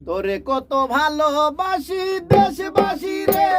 তোরে কত ভালোবাসি দেশবাসী রে